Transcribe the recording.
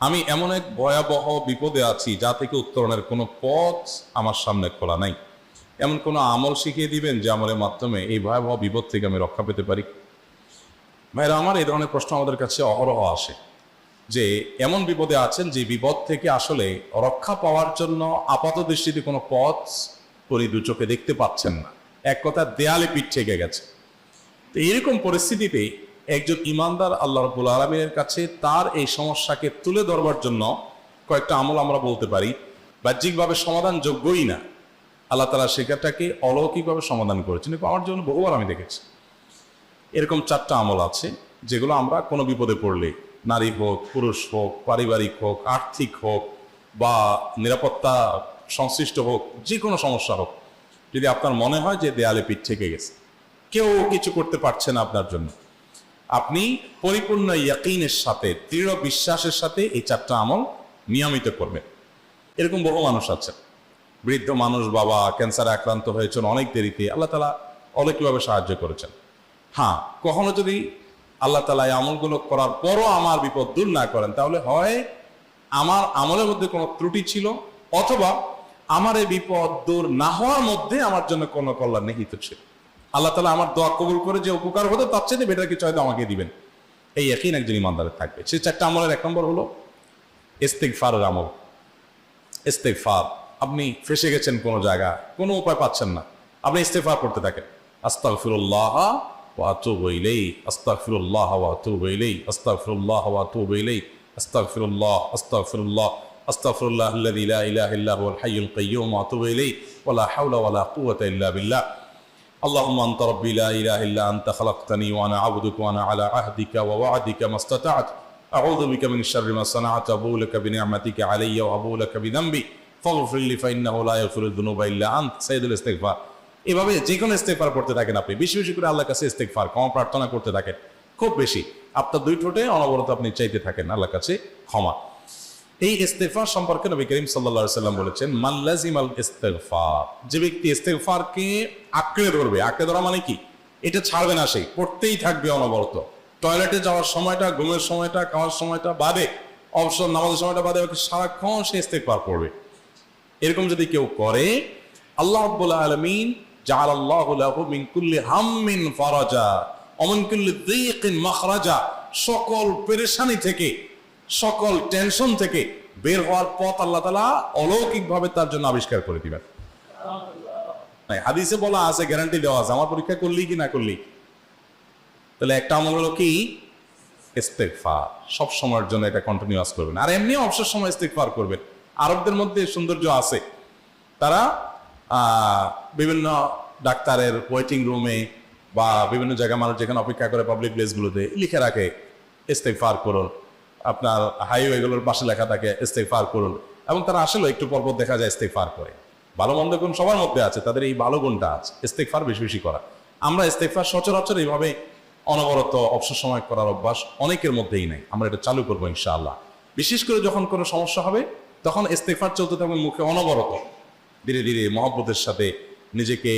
আমি এমন এক ভয়াবহ বিপদে আছি যা থেকে উত্তরণের কোনো পথ আমার সামনে খোলা নাই। এমন কোনো আমল শিখিয়ে দিবেন যে আমলের মাধ্যমে এই ভয়াবহ বিপদ থেকে আমি রক্ষা পেতে পারি? ভাইরা, আমার এই ধরনের প্রশ্ন আমাদের কাছে অহরহ আসে যে, এমন বিপদে আছেন যে বিপদ থেকে আসলে রক্ষা পাওয়ার জন্য আপাত দৃষ্টিতে কোনো পথ পরি দু চোখে দেখতে পাচ্ছেন না। এক কথা দেয়ালে পিঠ থেকে গেছে। তো এরকম পরিস্থিতিতে একজন ইমানদার আল্লাহ রবুল আলমীর কাছে তার এই সমস্যাকে তুলে ধরবার জন্য কয়েকটা আমল আমরা বলতে পারি। বাহ্যিকভাবে সমাধান যোগ্যই না। আল্লাহ তালা সেটাকে অলৌকিকভাবে সমাধান করেছেন। আমার জন্য বহুবার আমি দেখেছি। এরকম চারটা আমল আছে, যেগুলো আমরা কোনো বিপদে পড়লে, নারী হোক, পুরুষ হোক, পারিবারিক হোক, আর্থিক হোক বা নিরাপত্তা সংশ্লিষ্ট হোক যে কোনো সমস্যা হোক, যদি আপনার মনে হয় যে দেয়ালে পিঠ থেকে গেছে, কেউ কিছু করতে পারছে না আপনার জন্য আপনি পরিপূর্ণ ইয়াকিনের সাথে, দৃঢ় বিশ্বাসের সাথে এই চারটা আমল নিয়মিত করবেন। এরকম বহু মানুষ আছে। বৃদ্ধ মানুষ, বাবা, ক্যান্সারে আক্রান্ত হয়েছেন অনেক দেরিতে, আল্লাহ তালা অলৌকিকভাবে সাহায্য করেছেন। হ্যাঁ কখনো যদি আল্লাহ তালা এই আমলগুলো করার পরও আমার বিপদ দূর না করেন, তাহলে হয় আমার আমলের মধ্যে কোনো ত্রুটি ছিল, অথবা আমার এই বিপদ দূর না হওয়ার মধ্যে আমার জন্য কোনো কল্যাণ নিহিত ছিল। আল্লাহ তালা আমার দোয়া কবুল করে যে উপকার হতো, তার চেয়ে বেটার কিছু হয়তো আমাকে দিবেন। এই একই একজন ইমানদারের থাকবে। সেই চারটা আমলের এক নম্বর হলো ইস্তেকফারের আমল। ইস্তেকফার আপনি ফেসে গেছেন কোনো জায়গা, কোনো উপায় পাচ্ছেন না। আপনি ইস্তেফার করতে থাকেন। আস্তাগফিরুল্লাহ ইলাইহি, আস্তাগফিরুল্লাহ ওয়া আতুবু ইলাইহি, আস্তাগফিরুল্লাহ ওয়া আতুবু ইলাইহি, আস্তাগফিরুল্লাহ আস্তাগফিরুল্লাহ আস্তাগফিরুল্লাহ আল্লাযী লা ইলাহা ইল্লা হুয়াল হাইয়ুল কাইয়্যুম ওয়া আতুবু ইলাইহি, ওয়া লা হাওলা ওয়া লা কুওয়াতা ইল্লা বিল্লাহ। اللهم انت ربي لا اله الا انت خلقتني وانا عبدك وانا على عهدك ووعدك ما استطعت اعوذ بك من شر ما صنعت ابو لك بنعمتك علي وابو لك بذنبي فاغفر لي فانه لا يغفر الذنوب الا انت سيد الاستغفار এভাবে যে কোনো ইস্তেগফার করতে থাকেন আপনি বেশি বেশি করে আল্লাহর কাছে ইস্তেগফার ক্ষমা প্রার্থনা করতে থাকেন খুব বেশি আপনার দুই ঠোঁটে অনবরত আপনি চাইতে থাকেন আল্লাহর কাছে ক্ষমা এই ইস্তেফার সম্পর্কে নবী করিম সাল্লা সাল্লাম বলেছেন মাল্লাজিমাল ইস্তেফার যে ব্যক্তি ইস্তেফারকে আঁকড়ে ধরবে, আঁকড়ে ধরা মানে কি? এটা ছাড়বে না সে, পড়তেই থাকবে অনবরত। টয়লেটে যাওয়ার সময়টা, ঘুমের সময়টা, খাওয়ার সময়টা বাদে, অবসর, নামাজের সময়টা বাদে সারাক্ষণ সে ইস্তেফার করবে এরকম যদি কেউ করে, আল্লাহ আলামিন জাআল আল্লাহু লাহু মিন কুল্লি হাম্মিন ফারাজা অমিন সকল পেরেশানি থেকে সকল টেনশন থেকে বের হওয়ার পথ আল্লাহ তালা অলৌকিকভাবে তার জন্য আবিষ্কার করে দিবেন। হাদিসে বলা আছে গ্যারান্টি দেওয়া আছে, আমার পরীক্ষা করলি কি না করলি? তাহলে একটা আমল হলো কি? সব সময়ের জন্য এটা কন্টিনিউয়াস করবেন। আর এমনি অবসর সময় ইস্তেকফার করবেন। আরবদের মধ্যে সৌন্দর্য আছে। তারা বিভিন্ন ডাক্তারের ওয়েটিং রুমে বা বিভিন্ন জায়গায় মানুষ যেখানে অপেক্ষা করে পাবলিক প্লেসগুলোতে লিখে রাখে ইস্তেকফার করুন। আপনার হাইওয়েগুলোর পাশে লেখা থাকে ইস্তেকফার করুন। এবং তারা আসলে একটু পর্বত দেখা যায় ইস্তেকফার করে। ভালো মন্দ গুণ সবার মধ্যে আছে, তাদের এই ভালো গুণটা আছে ইস্তেকফার বেশি বেশি করা। আমরা ইস্তেকফার সচরাচর এইভাবে অনবরত অবসর সময় করার অভ্যাস অনেকের মধ্যেই নেই। আমরা এটা চালু করব ইনশাআল্লাহ। বিশেষ করে যখন কোনো সমস্যা হবে, তখন ইস্তেকফার চলতে থাকবে মুখে অনবরত। ধীরে ধীরে মহব্বতের সাথে নিজেকে